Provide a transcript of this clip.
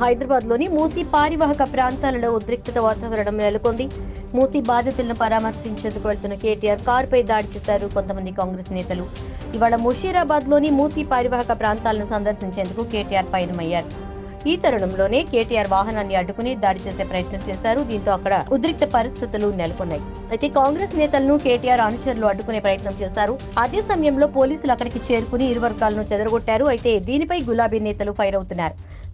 హైదరాబాద్లోని మూసీ పారివాహక ప్రాంతాలలో ఉద్రిక్తత వాతావరణం నెలకొంది. మూసీ బాధితులను పరామర్శించేందుకు వెళ్తున్న కేటీఆర్ కారుపై దాడి చేశారు కొంతమంది కాంగ్రెస్ నేతలు. ఇవాళ ముషీరాబాద్లోని మూసీ పారివాహక ప్రాంతాలను సందర్శించేందుకు కేటీఆర్ పయనమయ్యారు. ఈ తరుణంలోనే కేటీఆర్ వాహనాన్ని అడ్డుకుని దాడి చేసే ప్రయత్నం చేశారు. దీంతో అక్కడ ఉద్రిక్త పరిస్థితులు నెలకొన్నాయి. అయితే కాంగ్రెస్ నేతలను కేటీఆర్ అనుచరులు అడ్డుకునే ప్రయత్నం చేశారు. అదే సమయంలో పోలీసులు అక్కడికి చేరుకుని ఇరు వర్గాలను చెదరగొట్టారు. అయితే దీనిపై గులాబీ నేతలు ఫైర్ అవుతున్నారు.